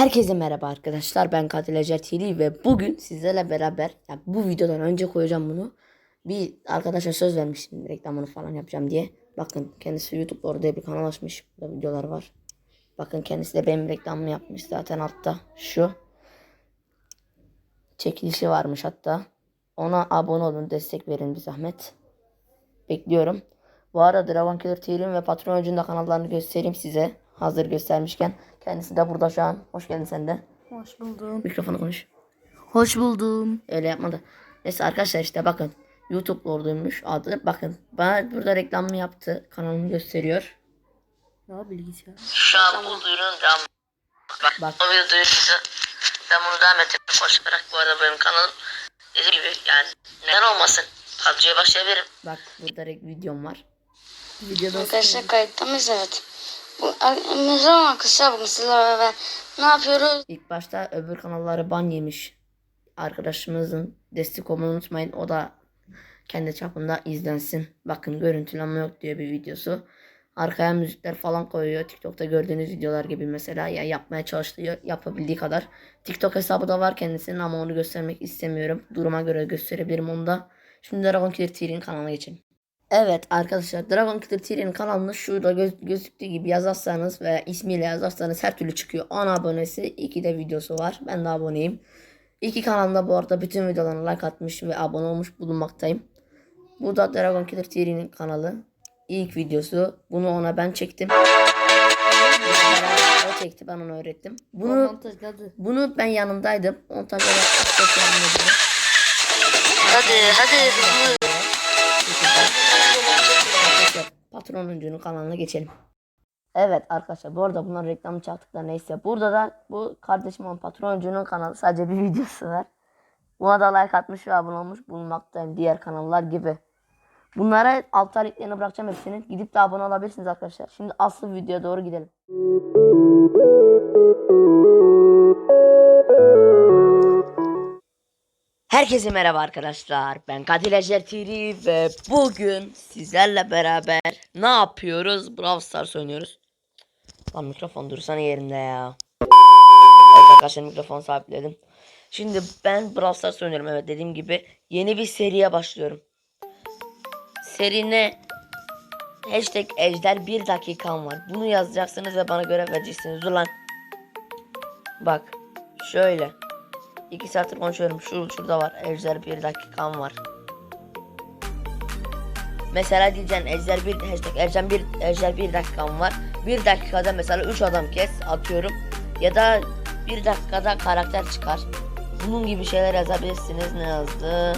Herkese merhaba arkadaşlar. Ben Katil Ece TV ve bugün sizlerle beraber ya bu videodan önce koyacağım bunu. Bir arkadaşa söz vermiştim reklamını falan yapacağım diye. Bakın kendisi YouTube orada bir kanal açmış. Burada videolar var. Bakın kendisi de benim reklamımı yapmış zaten altta. Şu. Çekilişi varmış hatta. Ona abone olun destek verin bir zahmet. Bekliyorum. Bu arada Dragon Killer TV'nin ve Patron Öcü'nde kanallarını göstereyim size. Hazır göstermişken. Kendisi de burada şu an. Hoş geldin sen de. Hoş buldum. Mikrofonu konuş. Hoş buldum. Öyle yapma da. Neyse arkadaşlar işte bakın. YouTube Lord'uymuş adı. Bakın bana burada reklamını yaptı. Kanalını gösteriyor. Ya bilgisayar. Şu an bu duyurunun devam. Bak, Bak. o video duyurusu. Ben bunu devam ettim. Boş bırak bu arada benim kanalım. Dediğim gibi yani neden olmasın. PUBG'ye başlayabilirim. Bak burada videom var. Videoda Arkadaşlar kayıtta mıyız? Evet. Bu, mesela arkadaşlar bugün sizlerle beraber ne yapıyoruz? İlk başta öbür kanalları ban yemiş. Arkadaşımızın destek olmayı unutmayın. O da kendi çapında izlensin. Bakın görüntülenme yok diyor bir videosu. Arkaya müzikler falan koyuyor. TikTok'ta gördüğünüz videolar gibi mesela ya yapmaya çalıştığı yapabildiği kadar. TikTok hesabı da var kendisinin ama onu göstermek istemiyorum. Duruma göre gösterebilirim onu da. Şimdi Dragon Killer TV'nin kanalına geçelim. Evet arkadaşlar Dragon Killer TV'nin kanalını şurada göz, gözüktüğü gibi yazarsanız ve ismiyle yazarsanız her türlü çıkıyor. 10 abonesi 2 de videosu var. Ben de aboneyim. İki kanalda bu arada bütün videolarına like atmış ve abone olmuş bulunmaktayım. Bu da Dragon Killer TV'nin kanalı. İlk videosu. Bunu ona ben çektim. O çekti ben ona öğrettim. Bunu bunu ben yanındaydım. Montajda. Hadi hadi patron oyuncunun kanalına geçelim. Evet arkadaşlar bu arada bunların reklamı çaktık da neyse. Burada da bu kardeşim olan patron oyuncunun kanalı sadece bir videosu var. Buna da like atmış ve abone olmuş bulunmaktayım diğer kanallar gibi. Bunlara altta linklerini bırakacağım hepsinin. Gidip de abone olabilirsiniz arkadaşlar. Şimdi asıl videoya doğru gidelim. Herkese merhaba arkadaşlar. Ben Katil Ejder TV ve bugün sizlerle beraber ne yapıyoruz? Brawl Stars oynuyoruz. Lan mikrofon dursana yerinde ya. Evet arkadaşlar mikrofon sahipledim. Şimdi ben Brawl Stars oynuyorum. Evet dediğim gibi yeni bir seriye başlıyorum. Seri ne? Hashtag Ejder bir dakikam var. Bunu yazacaksınız ve bana görev vereceksiniz. Dur lan. Bak. Şöyle. İki saattir konuşuyorum. Şu şurada var. Ejder bir dakikam var. Mesela diyeceksin Ejder bir hashtag Ejder bir Ejder bir dakikam var. Bir dakikada mesela 3 adam kes atıyorum. Ya da bir dakikada karakter çıkar. Bunun gibi şeyler yazabilirsiniz. Ne yazdı?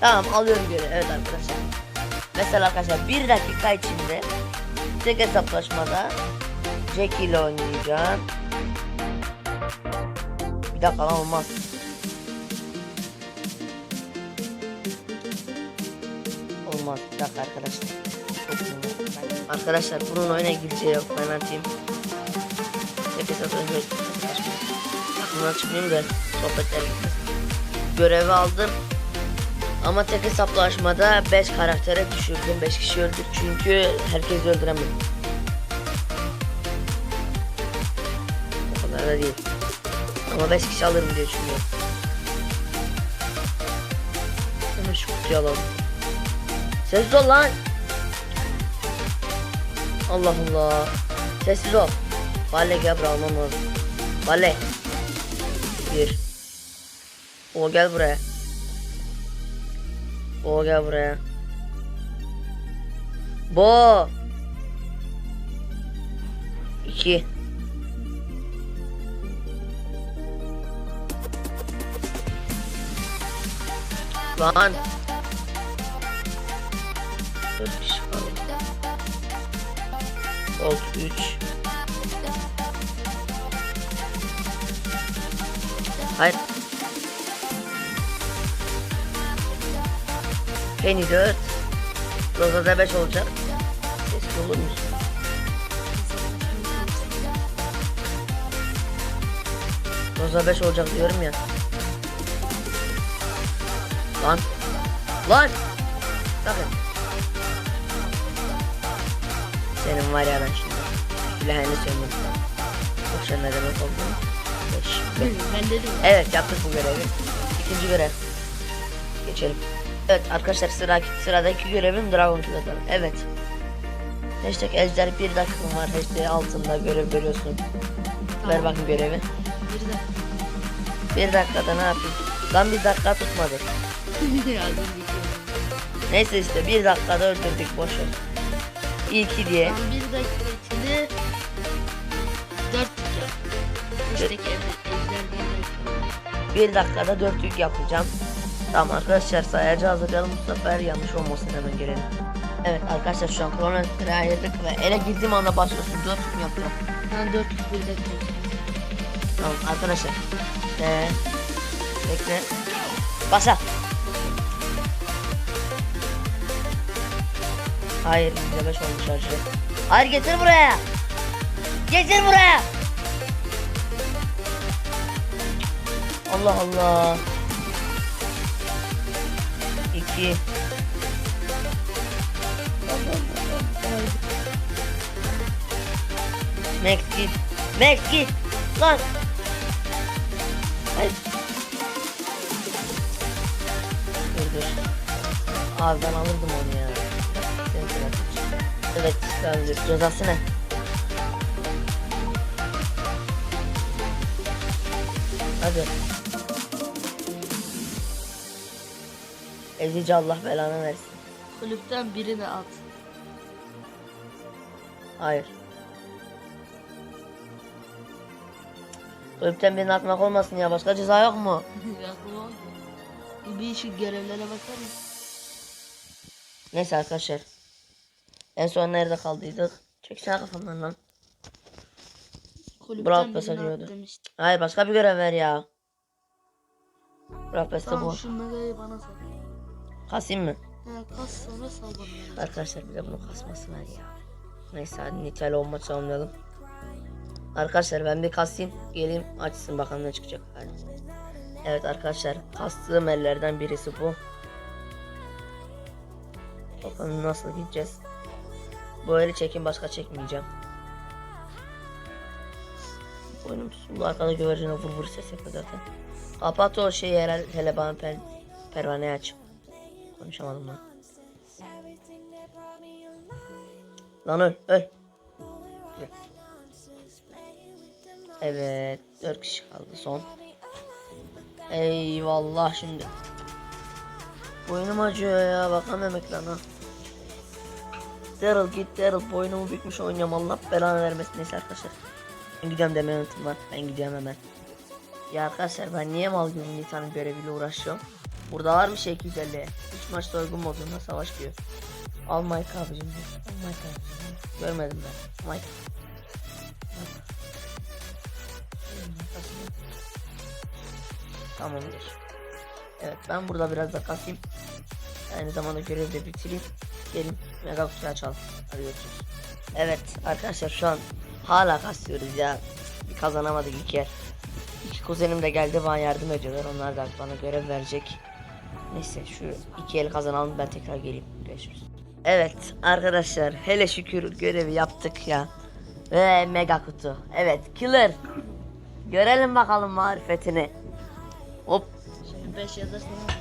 Tamam alıyorum göre. Evet arkadaşlar. Mesela arkadaşlar bir dakika içinde tek hesaplaşmada Jack ile oynayacağım. Bir dakika lan olmaz. Olmaz bir dakika arkadaşlar. Arkadaşlar bunun oyuna gireceği yok ben atayım. Tek hesap önce aklımdan çıkmayayım da sohbetler. Görevi aldım. Ama tek hesaplaşmada 5 karaktere düşürdüm. 5 kişi öldük çünkü herkes öldüremedim. Kadar da değil. Ama 5 kişi alırım diye düşünüyorum. Hemen şu kutuyu alalım. Sessiz ol lan. Allah Allah. Sessiz ol. Vale gel buraya almam lazım. Vale. Bir. O gel buraya. O gel buraya. Bo. İki. Lan. Dört kişi kaldı. Oldu üç. Hayır. Penny 4. Roza'da 5 olacak. Sesli olur musun? Roza 5 olacak diyorum ya. Lan. Lan. Bakın. Senin var ya ben şimdi. Sana. Boşa ne demek olduğunu. Beş. ben dedim. Evet yaptık bu görevi. İkinci görev. Geçelim. Evet arkadaşlar sıra, sıradaki görevim Dragon Kill atalım. Evet. Hashtag ejder bir dakikam var. Hashtag altında görev görüyorsun. Ver bakayım görevi. Bir de. Bir dakikada ne yapayım? Lan bir dakika tutmadı. Şey. Neyse işte bir dakikada öldürdük boş ver. İlki diye. Ben bir dakika içinde dört yap. İşte evde ejder bir dakika. Bir dakikada dört yük yapacağım. Tamam arkadaşlar sayacı hazırlayalım bu sefer yanlış olmasın hemen görelim. Evet arkadaşlar şu an kronometreyi ayırdık ve ele girdiğim anda başlıyorsun. Dört yük yapacağım? Ben dört bir dakika. Tamam arkadaşlar. Ee, bekle. Basa. Hayır %5 olmuş şarjı. Hayır getir buraya. Getir buraya. Allah Allah. İki. Max git. Max git. Lan. Hayır. Dur dur. Ben alırdım onu ya. Evet ben cezası ne? Hadi. Ezici Allah belanı versin. Kulüpten birini at. Hayır. Kulüpten birini atmak olmasın ya. Başka ceza yok mu? Aklıma oldu. Bir şu görevlere bakar mısın? Neyse arkadaşlar. En son nerede kaldıydık? Çeksene kafamdan lan. Brawl Pass arıyordu. Hayır başka bir görev ver ya. Bırak beste Tamam bu. şu megayı bana sal. Kasayım mı? He kas sonra sal bana. Arkadaşlar bize bunu kasması var ya. Neyse hadi niteli olma çalmayalım. Arkadaşlar ben bir kasayım. Geleyim açsın bakalım ne çıkacak. Hadi. Evet arkadaşlar kastığım ellerden birisi bu. Bakalım nasıl gideceğiz. Bu eli çekin başka çekmeyeceğim. Boynum tutuldu arkada güvercine vur vur ses yapıyor zaten. Kapat o şeyi herhalde hele bana per, pervaneyi aç. Konuşamadım lan. Lan öl öl. Evet. Dört kişi kaldı son. Eyvallah şimdi. Boynum acıyor ya bakamemek lan ha. Daryl git Daryl boynumu bükmüş oynuyorum Allah belanı vermesin neyse arkadaşlar. Ben gidiyorum deme yanıtım var ben gidiyorum hemen. Ya arkadaşlar ben niye mal gibi Nisan'ın göreviyle uğraşıyorum. Burada var bir şey 250. 3 maçta uygun modunda savaş diyor. Al Mike abicim. Al Mike abicim. Görmedim ben. Mike. Tamamdır. Evet ben burada biraz da kasayım. Aynı zamanda görevi de bitireyim. Gelin mega kutuyu açalım. Hadi görüşürüz. Evet arkadaşlar şu an hala kasıyoruz ya. Bir kazanamadık iki yer. İki kuzenim de geldi bana yardım ediyorlar. Onlar da bana görev verecek. Neyse şu iki el kazanalım ben tekrar geleyim. Görüşürüz. Evet arkadaşlar hele şükür görevi yaptık ya. Ve mega kutu. Evet killer. Görelim bakalım marifetini. Hop Şimdi 5 yazarsan ne olacak?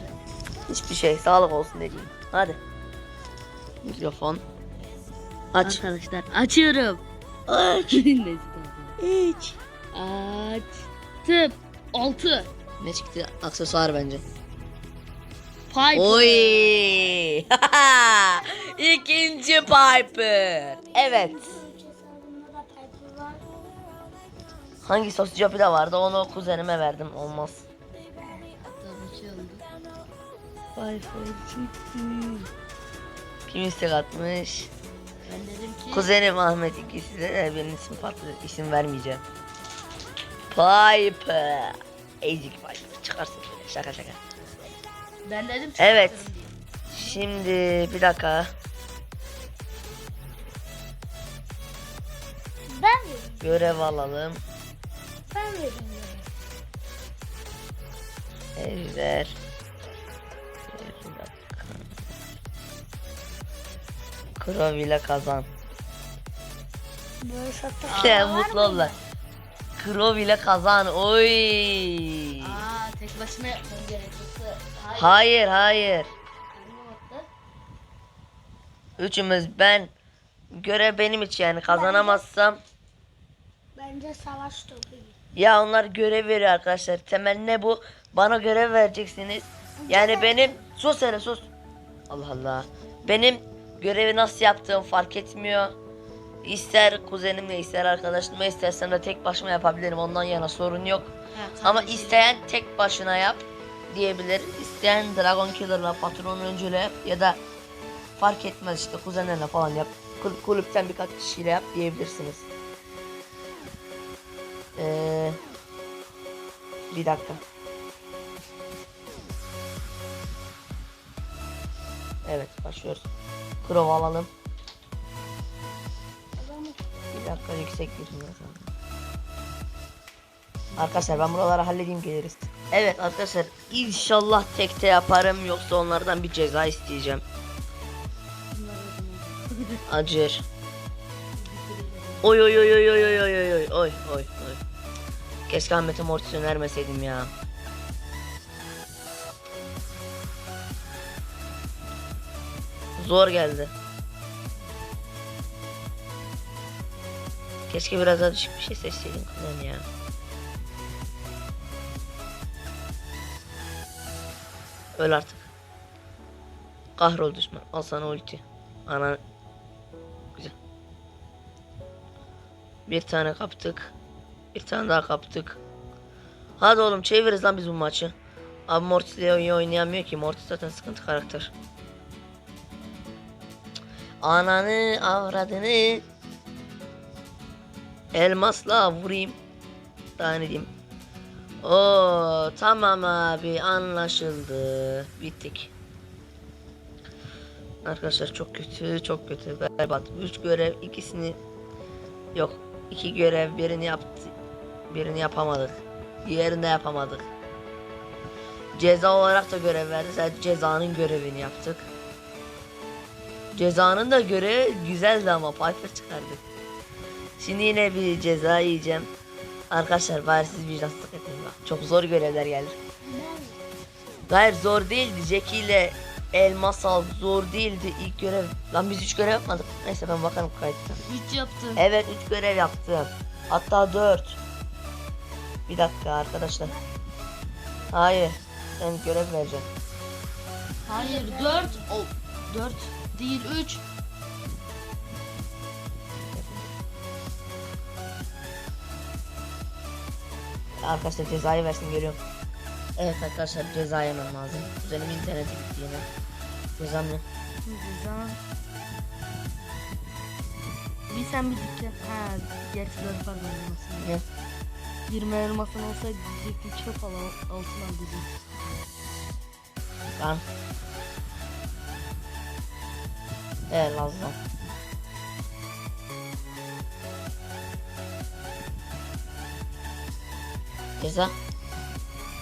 hiçbir şey sağlık olsun dediğim. Hadi. Mikrofon. Aç. Arkadaşlar açıyorum. Aç. Neyse Hiç. Açtım. 6. Ne çıktı? Aksesuar bence. Pipe. Oy! İkinci Piper. Evet. Hangi sosyopi de vardı onu kuzenime verdim. Olmaz. Oldu. Piper çıktı. Kim istek atmış? Ben dedim ki Kuzenim Ahmet ikisi de benim isim farklı. isim vermeyeceğim. Piper. Ezik Piper. Çıkarsın. böyle. Şaka şaka. ben dedim Evet. Şimdi bir dakika. Ben vereyim. Görev alalım. Ben vereyim. Ev dakika. Krovile kazan. Böyle şartta İşte mutlu oldular. Krov ile kazan. Oy. Aa tek başına yapmam gerekiyorsa. Hayır. Hayır hayır. Üçümüz ben görev benim için yani kazanamazsam Bence savaş topu ya onlar görev veriyor arkadaşlar. Temel ne bu? Bana görev vereceksiniz. Yani benim sus hele sus. Allah Allah. Benim görevi nasıl yaptığım fark etmiyor. İster kuzenimle ister arkadaşımla istersen de tek başıma yapabilirim. Ondan yana sorun yok. Ha, Ama kardeşim. isteyen tek başına yap diyebilir. İsteyen Dragon Killer'la patron öncüyle ya da fark etmez işte kuzenlerle falan yap. Kul- Kulüpten birkaç kişiyle yap diyebilirsiniz. Ee, bir dakika. Evet başlıyoruz. Krov alalım. Bir dakika yüksek bir Arkadaşlar ben buraları halledeyim geliriz. Evet arkadaşlar inşallah tekte yaparım yoksa onlardan bir ceza isteyeceğim. Acır. Oy oy oy oy oy oy oy oy oy oy oy. Keşke Ahmet'e mortis önermeseydim ya. Zor geldi. Keşke biraz daha düşük bir şey seçseydim kuzen ya. Öl artık. Kahrol düşman. Al sana ulti. Ana. Güzel. Bir tane kaptık. Bir tane daha kaptık. Hadi oğlum çeviririz lan biz bu maçı. Abi Mortis ile oyun oynayamıyor ki. Mortis zaten sıkıntı karakter. Ananı avradını elmasla vurayım. Daha ne diyeyim. Oo tamam abi anlaşıldı. Bittik. Arkadaşlar çok kötü çok kötü. Berbat. 3 görev ikisini yok. iki görev birini yaptı. Birini yapamadık. Diğerini de yapamadık. Ceza olarak da görev verdi. Sadece cezanın görevini yaptık. Cezanın da görevi güzeldi ama Piper çıkardık. Şimdi yine bir ceza yiyeceğim. Arkadaşlar bari siz vicdansızlık etmeyin bak. Çok zor görevler geldi. Hayır zor değildi. Jackie ile elmas al zor değildi ilk görev. Lan biz üç görev yapmadık. Neyse ben bakarım kayıtta. 3 yaptın. Evet 3 görev yaptım. Hatta 4. Bir dakika arkadaşlar. Hayır. Sen görev vereceksin. Hayır 4. O 4 değil 3. Arkadaşlar cezayı versin görüyorum. Evet arkadaşlar ceza yemem lazım. Kuzenim internete gitti yine. Cezam ne? Güzel. Bir sen bir dükkan. Ha, gerçi dört pardon elmasın. Ne? 20 elmasın olsaydı diyecektim çöp al altın al dedim. Lan. Evet lazım. Ceza.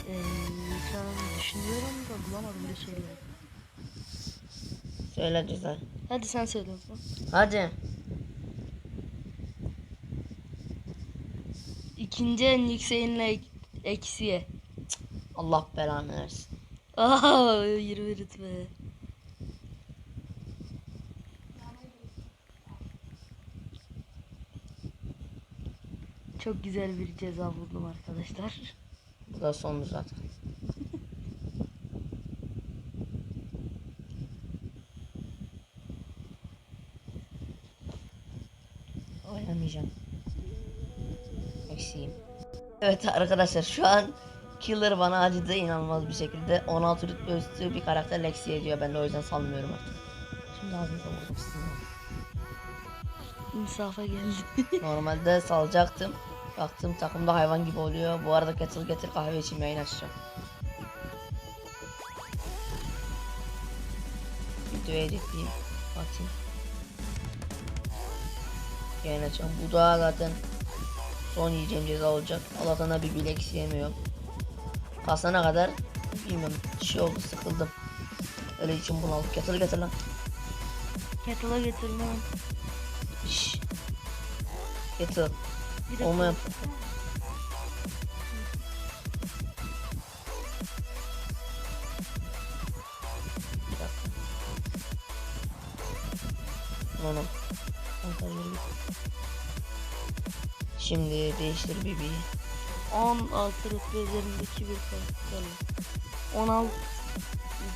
Ee, şu an düşünüyorum da bulamadım bir şeyleri. Söyle ceza. Hadi sen söyle. Hadi. İkinci en yükseğinle ek- eksiye. Allah belanı versin. Aha 20 rütbe. Çok güzel bir ceza buldum arkadaşlar. Bu da sondu zaten. Oynamayacağım. Eksiğim. Evet arkadaşlar şu an Killer bana acıdı inanılmaz bir şekilde. 16 rütbe üstü bir karakter eksi ediyor. Ben de o yüzden salmıyorum artık. Şimdi ağzınıza vurdum sizin. İnsafa geldi. Normalde salacaktım. Baktım takımda hayvan gibi oluyor. Bu arada getir getir kahve için yayın açacağım. Videoyu editleyeyim. Atayım. Yayın açacağım. Bu da zaten son yiyeceğim ceza olacak. Allah'tan da bir bilek yemiyorum. Kasana kadar bilmiyorum. Şey oldu sıkıldım. Öyle için bunaldık. Getir getir lan. Kettle'a getirmem. Şşş. Getir. Olma yap. Şimdi değiştir Bibi. 16 rütbe üzerindeki bir karakterle. 16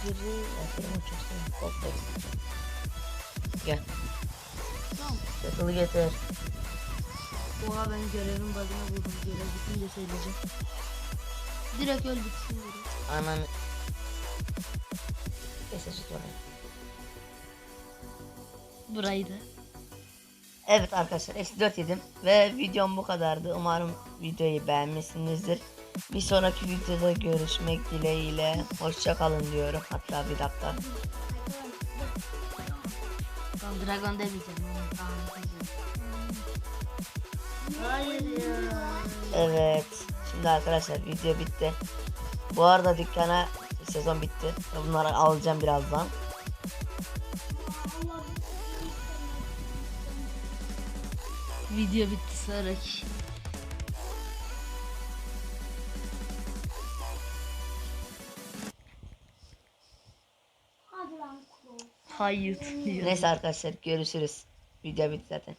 üzeri Aferin. Korkak. Gel. Tamam. Kettle'ı getir. Oha ben görevin bug'ına buldum. Görev bitince söyleyeceğim. Direkt öl bitsin direkt. Ananı. Neyse tut orayı. Burayı da. Evet arkadaşlar eksi 4 yedim ve videom bu kadardı. Umarım videoyu beğenmişsinizdir. Bir sonraki videoda görüşmek dileğiyle. Hoşça kalın diyorum. Hatta bir dakika. Dragon demeyeceğim. Tamam. Hayır ya. Evet. Şimdi arkadaşlar video bitti. Bu arada dükkana sezon bitti. Bunları alacağım birazdan. Video bitti sonraki. Hayır. Neyse arkadaşlar görüşürüz. Video bitti zaten.